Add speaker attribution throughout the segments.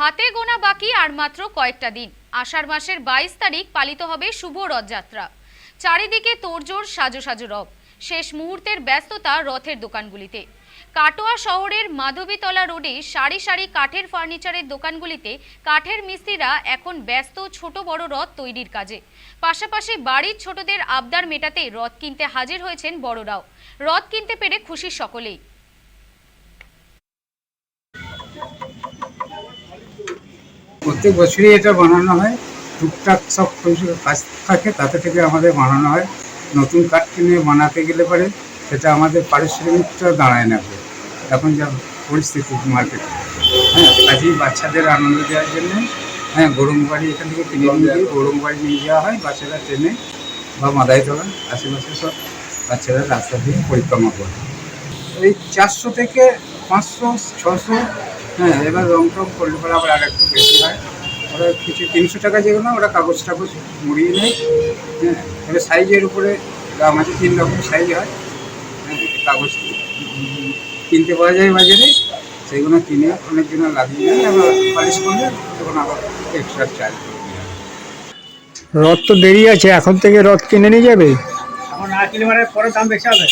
Speaker 1: হাতে গোনা বাকি আর মাত্র কয়েকটা দিন। আষাঢ় মাসের বাইশ তারিখ পালিত হবে শুভ রথযাত্রা। চারিদিকে তোড়জোড় সাজো সাজো রব। শেষ মুহূর্তের ব্যস্ততা রথের দোকানগুলিতে। কাটোয়া শহরের মাধবীতলা রোডে সারি সারি কাঠের ফার্নিচারের দোকানগুলিতে কাঠের মিস্ত্রিরা এখন ব্যস্ত ছোট বড় রথ তৈরির কাজে। পাশাপাশি বাড়ির ছোটদের আবদার মেটাতে রথ কিনতে হাজির হয়েছেন বড়রাও। রথ কিনতে পেরে খুশি সকলেই।
Speaker 2: প্রত্যেক বছরই এটা বানানো হয়। টুকটাক সব কাজ থাকে, তাতে থেকে আমাদের বানানো হয়। নতুন কাঠ কিনে বানাতে গেলে পরে সেটা আমাদের পারিশ্রমিকটা দাঁড়ায় না। এখন যা পরিস্থিতি মার্কেটে হ্যাঁ কাজেই বাচ্চাদের আনন্দ দেওয়ার জন্য হ্যাঁ গরম বাড়ি এখান থেকে কিনে নিয়ে গিয়ে গরম বাড়ি নিয়ে যাওয়া হয়। বাচ্চারা ট্রেনে বা মাদায় তোলা, আশেপাশে সব বাচ্চারা রাস্তা দিয়ে পরিক্রমা করে। এই চারশো থেকে পাঁচশো, ছশো হ্যাঁ এবার রং টং করলে পরে আবার আর একটু বেশি হয়। ওরা কিছু তিনশো টাকা যেগুলো ওরা কাগজ টাগজ মুড়িয়ে নেয়। হ্যাঁ এবার সাইজের উপরে আছে তিন রকম সাইজ হয়। হ্যাঁ কাগজ কিনতে পাওয়া যায় বাজারে সেগুলো কিনে অনেক দিন লাগিয়ে নেয় আবার পালিশ করলে তখন আবার এক্সট্রা চার্জ।
Speaker 3: রথ তো দেরি আছে এখন থেকে রথ কিনে নিয়ে যাবে?
Speaker 4: এখন না কিনে মানে পরে দাম বেশি হবে।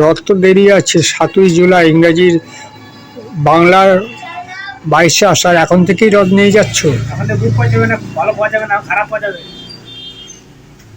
Speaker 3: রথ তো আছে সাতই জুলাই, ইংরাজির বাংলার বাইশে আষাঢ়। এখন থেকেই রথ নিয়ে যাচ্ছ?
Speaker 4: ভালো পাওয়া যাবে না, খারাপ পাওয়া যাবে।